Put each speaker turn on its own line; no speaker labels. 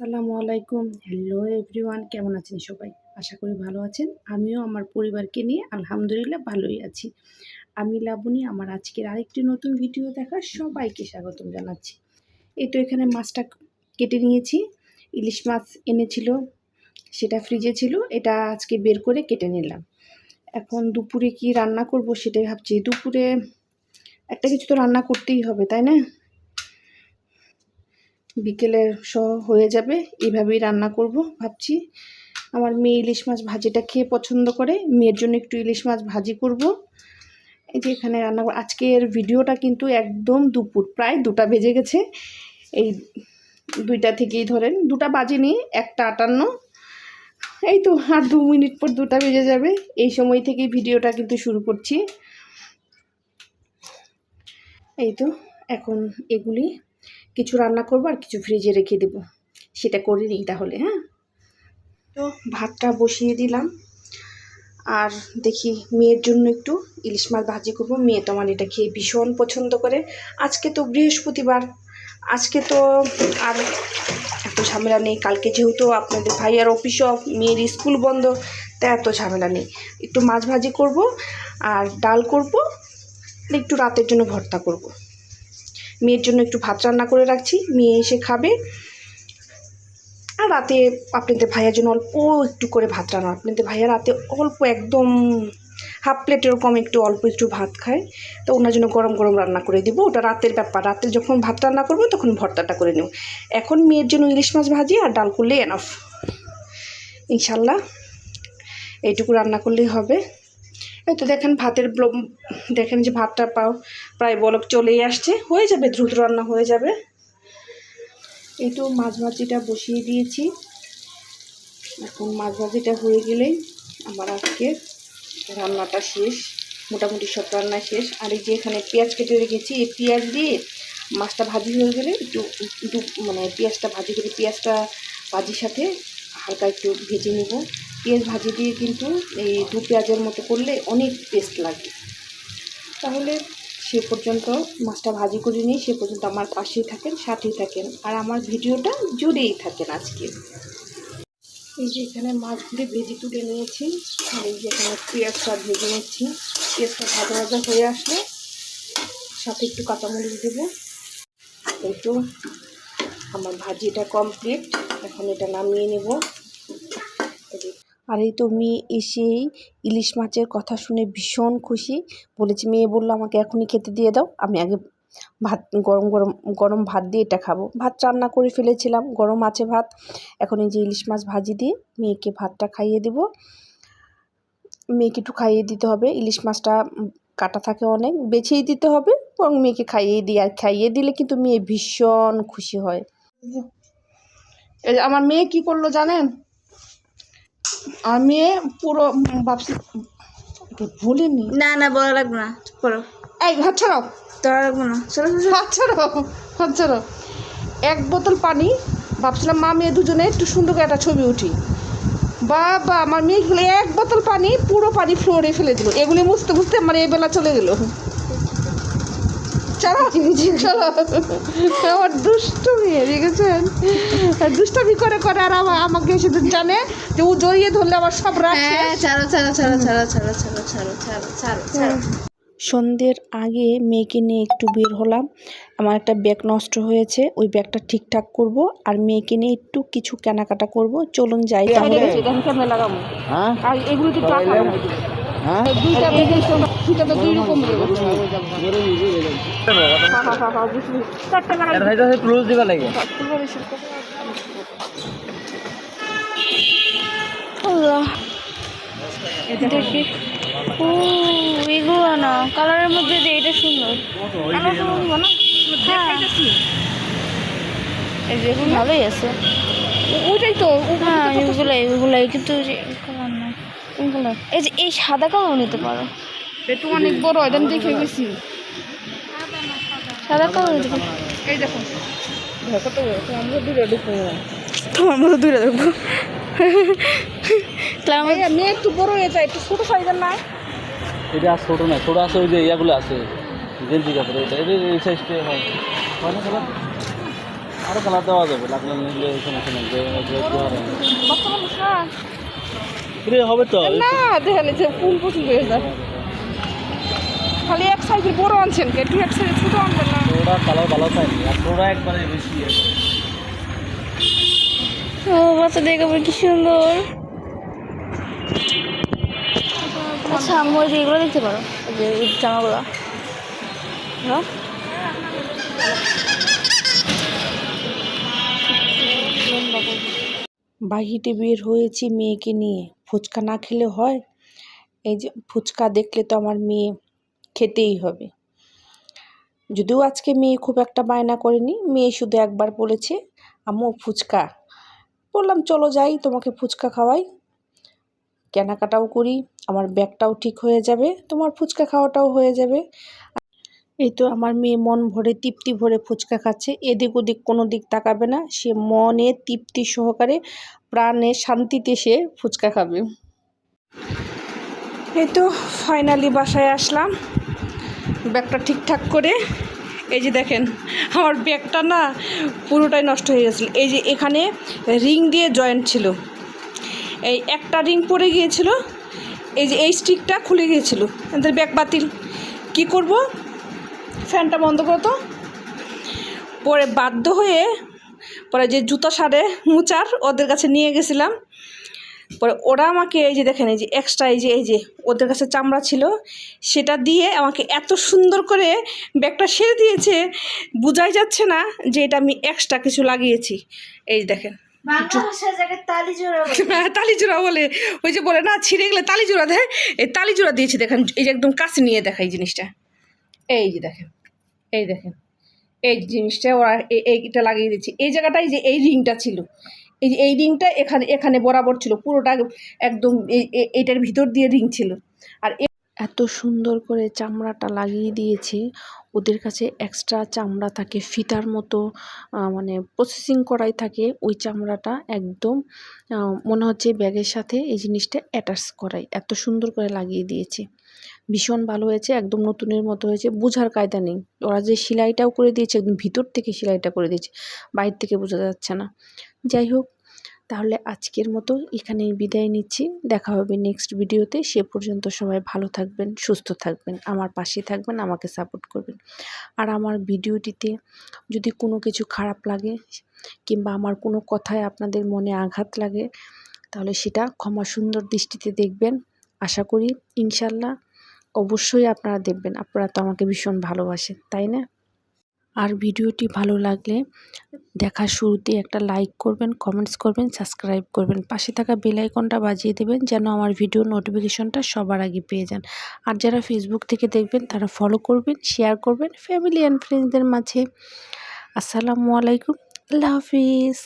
আসসালামু আলাইকুম। Hello everyone কেমন আছেন সবাই? আশা করি ভালো আছেন। আমিও আমার পরিবারকে নিয়ে আলহামদুলিল্লাহ ভালোই আছি। আমি লাবণী, আমার আজকের আরেকটি নতুন ভিডিও দেখার সবাইকে স্বাগতম জানাচ্ছি। এই তো এখানে মাছটা কেটে নিয়েছি। ইলিশ মাছ এনেছিল, সেটা ফ্রিজে ছিল, এটা আজকে বের করে কেটে নিলাম। এখন দুপুরে কি রান্না করব সেটাই ভাবছি। দুপুরে একটা কিছু তো রান্না করতেই হবে, তাই না? বিকেলের সহ হয়ে যাবে এইভাবেই রান্না করব, ভাবছি। আমার মেয়ে ইলিশ মাছ ভাজিটা খেয়ে পছন্দ করে, মেয়ের জন্য একটু ইলিশ মাছ ভাজি করব। এই যে এখানে রান্না কর- আজকের ভিডিওটা কিন্তু একদম দুপুর, প্রায় দুটা বেজে গেছে। এই দুইটা থেকেই ধরেন, দুটা বাজেনি, একটা আটান্ন। এই তো আর দু মিনিট পর দুটা বেজে যাবে, এই সময় থেকেই ভিডিওটা কিন্তু শুরু করছি। এই তো, এখন এগুলি কিছু রান্না করব আর কিছু ফ্রিজে রেখে দেবো। সেটা করে নিই তাহলে হ্যাঁ? তো ভাতটা বসিয়ে দিলাম। আর দেখি মেয়ের জন্য একটু ইলিশ মাছ ভাজি করব। মেয়ে তো আমার এটা খেয়ে ভীষণ পছন্দ করে। আজকে তো বৃহস্পতিবার। আজকে তো আর এত ঝামেলা নেই। কালকে যেহেতু আপনাদের ভাইয়ার অফিস অফ মেয়ের স্কুল বন্ধ তা এত ঝামেলা নেই। একটু মাছ ভাজি করব আর ডাল করব। একটু রাতের জন্য ভর্তা করব। মেয়ের জন্য একটু ভাত রান্না করে রাখছি, মেয়ে এসে খাবে। আর রাতে আপনাদের ভাইয়ার জন্য অল্প একটু করে ভাত রান্না, আপনাদের ভাইয়া রাতে অল্প একদম হাফ প্লেটের কম একটু অল্প একটু ভাত খায়। তো ওনার জন্য গরম গরম রান্না করে দিব, ওটা রাতের ব্যাপার। রাতে যখন ভাত রান্না করব তখন ভর্তাটা করে নেব। এখন মেয়ের জন্য ইলিশ মাছ ভাজি আর ডাল করলেই এনাফ ইনশাল্লাহ, এইটুকু রান্না করলেই হবে। তো দেখেন ভাতের দেখেন যে ভাতটা পাও, প্রায় বলক চলেই আসছে। হয়ে যাবে, দ্রুত রান্না হয়ে যাবে। এই তো মাছ ভাজিটা বসিয়ে দিয়েছি। এখন মাছ ভাজিটা হয়ে গেলেই আমার আজকে রান্নাটা শেষ, মোটামুটি সব রান্না শেষ। আর এই যে এখানে পেঁয়াজ কেটে রেখেছি, এই পেঁয়াজ দিয়ে মাছটা ভাজি হয়ে গেলে একটু একটু মানে পেঁয়াজটা ভাজি করে, পেঁয়াজটা ভাজির সাথে হালকা একটু ভেজে নেব। পেঁয়াজ ভাজি দিয়ে কিন্তু এই দু পেঁয়াজের মতো করলে অনেক টেস্ট লাগে। তাহলে সে পর্যন্ত মাছটা ভাজি করে নিই সে পর্যন্ত আমার পাশেই থাকেন, সাথেই থাকেন। আর আমার ভিডিওটা জুড়েই থাকেন আজকে। এই যে এখানে মাছগুলি ভেজে তুলে নিয়েছি, আর এই যে এখানে পেঁয়াজটা ভেজে নিচ্ছি। পেঁয়াজটা ভাজা ভাজা হয়ে আসলে সাথে একটু কাঁচামরিচ দেবো। এই তো, আমার ভাজিটা কমপ্লিট এখন এটা নামিয়ে নেব। আর এই তো মেয়ে এসেই ইলিশ মাছের কথা শুনে ভীষণ খুশি। বলেছি, মেয়ে বলল, আমাকে এখনই খেতে দিয়ে দাও, আমি আগে ভাত, গরম গরম গরম ভাত দিয়ে এটা খাব। ভাত রান্না করে ফেলেছিলাম, গরম আছে ভাত। এখন এই যে ইলিশ মাছ ভাজি দিয়ে মেয়েকে ভাতটা খাইয়ে দেব। মেয়েকে একটু খাইয়ে দিতে হবে, ইলিশ মাছটা কাটা থাকে অনেক, বেছেই দিতে হবে এবং মেয়েকে খাইয়ে দিই আর খাইয়ে দিলে কিন্তু মেয়ে ভীষণ খুশি হয়। আমার মেয়ে কি করল জানেন? আর মেয়ে পুরো ভাবছি ভুলিনি
না না বলা লাগবে না করো
এই হাত ছাড়াও।
তোরা লাগবে না। চলো।
হাত ছাড়াও হাত ছাড়াও। এক বোতল পানি ভাবছিলাম মা মেয়ে দুজনে একটু সুন্দর করে একটা ছবি উঠি। বাবা আমার মেয়েগুলো এক বোতল পানি পুরো পানি ফ্লোরে ফেলে দিল। এগুলি মুছতে মুছতে আমার এই বেলা চলে গেল। চলো চলো। আমার দুষ্ট দেখেছেন? দুষ্টামি করে করে আর আমা- আমাকে শুধু জানে যে ও জড়িয়ে ধরলে আমার সব রাত
হ্যাঁ। ছাড়ো ছাড়ো ছাড়ো ছাড়ো ছাড়ো ছাড়ো ছাড়ো ছাড়ো ছাড়ো ছাড়ো।
সন্ধ্যের আগে মেয়েকে নিয়ে একটু বের হলাম। আমার একটা ব্যাগ নষ্ট হয়েছে ওই ব্যাগটা ঠিকঠাক করব আর মেয়েকে নিয়ে একটু কিছু কেনাকাটা করব। চলুন যাই তাহলে।
হ্যাঁ?
আর এগুলো তো টাকা
হ্যাঁ?
দুইটা ব্যাগের সঙ্গে দুইটা তো দুই রকম চারটা টাকা
এটা হয়তো ক্লোজ দিবা লাগে।
আল্লাহ। দেখি। ও এগুলো না। কালারের মধ্যে যে এটা সুন্দর। হ্যাঁ। এই যে এগুলো ভালোই আছে।
ওইটাই তো
হ্যাঁ এগুলো এগুলো কিন্তু কালার এই যে এই সাদা কালার নিতে পারো।
এটা অনেক বড় এটা দেখে গেছি।
সাদা কালার নিতে পারো।
এই দেখো।
তোমার মতো দূরে
মেয়ে একটু বড় হয়ে যায় একটু ছোট সাইজের না?
এটা আর ছোট না ছোট আছে ওই যে ইয়াগুলো আছে গেঞ্জি কাপড় এটা এটা এই সাইজটা হয়। হয় না কালার? দেওয়া যাবে লাগলে নিলে নেই রে হবে তো?
না দেখেন যে ফুল পছন্দ হয়ে যায়। খালি এক সাইজের বড় আনছেন কে? একটু এক সাইজের ছোট আনবেন না।
ওরা কালার ভালো পাইনি ওরা একবারে বেশি।
ও বাচ্চা দেখাবো কি সুন্দর। আচ্ছা আমি ওই যে এগুলো দেখতে পারো। যে এই জামাগুলো। হ্যাঁ?
বাহিরে বের হয়েছি মেয়েকে নিয়ে। ফুচকা না খেলে হয়? এই যে ফুচকা দেখলে তো আমার মেয়ে খেতেই হবে। যদিও আজকে মেয়ে খুব একটা বায়না করেনি, মেয়ে শুধু একবার বলেছে, আম্মু, ফুচকা। বললাম, চলো যাই, তোমাকে ফুচকা খাওয়াই। কেনাকাটাও করি, আমার ব্যাগটাও ঠিক হয়ে যাবে, তোমার ফুচকা খাওয়াটাও হয়ে যাবে। এই তো আমার মেয়ে মন ভরে তৃপ্তি ভরে ফুচকা খাচ্ছে। এদিক ওদিক কোনো দিক তাকাবে না। সে মনে তৃপ্তি সহকারে, প্রাণে শান্তিতে সে ফুচকা খাবে। এই তো ফাইনালি বাসায় আসলাম। ব্যাগটা ঠিকঠাক করে, এই যে দেখেন, আমার ব্যাগটা না পুরোটাই নষ্ট হয়ে গেছিল। এই যে এখানে রিং দিয়ে জয়েন্ট ছিল। এই একটা রিং পড়ে গিয়েছিল, এই যে এই স্টিকটা খুলে গিয়েছিল। ব্যাগ বাতিল। কি করব? ফ্যানটা বন্ধ করো তো। পরে বাধ্য হয়ে পরে যে জুতো সারে মুচার ওদের কাছে নিয়ে গেছিলাম। পরে ওরা আমাকে এই যে দেখেন এই যে এক্সট্রা এই যে এই যে ওদের কাছে চামড়া ছিল সেটা দিয়ে আমাকে এত সুন্দর করে ব্যাগটা সেরে দিয়েছে বোঝাই যাচ্ছে না যে এটা আমি এক্সট্রা কিছু লাগিয়েছি। এই যে দেখেন। তালিজোড়া বলে। ওই যে বলে না ছিঁড়ে গেলে তালিজোড়া দেয় এই তালিজোড়া দিয়েছি দেখেন এই যে একদম কাছে নিয়ে দেখা এই জিনিসটা। এই যে দেখেন, এই দেখেন, এই জিনিসটা ওরা এইটা লাগিয়ে দিচ্ছি। এই জায়গাটায় যে এই রিংটা ছিল, এই যে এই রিংটা এখানে এখানে বরাবর ছিল, পুরোটা একদম এই- এই- এইটার ভিতর দিয়ে রিং ছিল। আর এত সুন্দর করে চামড়াটা লাগিয়ে দিয়েছে, ওদের কাছে এক্সট্রা চামড়া থাকে, ফিতার মতো মানে প্রসেসিং করাই থাকে, ওই চামড়াটা একদম মনে হচ্ছে ব্যাগের সাথে এই জিনিসটা অ্যাটাচ করাই, এত সুন্দর করে লাগিয়ে দিয়েছে। ভীষণ ভালো হয়েছে, একদম নতুনের মতো হয়েছে, বোঝার কায়দা নেই। ওরা যে সেলাইটাও করে দিয়েছে, একদম ভিতর থেকে সেলাইটা করে দিয়েছে, বাইর থেকে বোঝা যাচ্ছে না। যাই হোক, তাহলে আজকের মতো এখানেই বিদায় নিচ্ছি। দেখা হবে নেক্সট ভিডিওতে। সে পর্যন্ত সবাই ভালো থাকবেন, সুস্থ থাকবেন, আমার পাশে থাকবেন, আমাকে সাপোর্ট করবেন। আর আমার ভিডিওটিতে যদি কোনো কিছু খারাপ লাগে, কিংবা আমার কোনো কথায় আপনাদের মনে আঘাত লাগে, তাহলে সেটা ক্ষমা সুন্দর দৃষ্টিতে দেখবেন। আশা করি, ইনশাল্লাহ অবশ্যই আপনারা দেখবেন, আপনারা তো আমাকে ভীষণ ভালোবাসেন, তাই না? আর ভিডিওটি ভালো লাগলে দেখার শুরুতে একটা লাইক করবেন কমেন্টস করবেন সাবস্ক্রাইব করবেন। পাশে থাকা বেল আইকনটা বাজিয়ে দেবেন যেন আমার ভিডিও নোটিফিকেশনটা সবার আগে পেয়ে যান। আর যারা ফেসবুক থেকে দেখবেন, তারা ফলো করবেন শেয়ার করবেন ফ্যামিলি অ্যান্ড ফ্রেন্ডসদের মাঝে। আসসালামু আলাইকুম, আল্লাহ হাফিজ।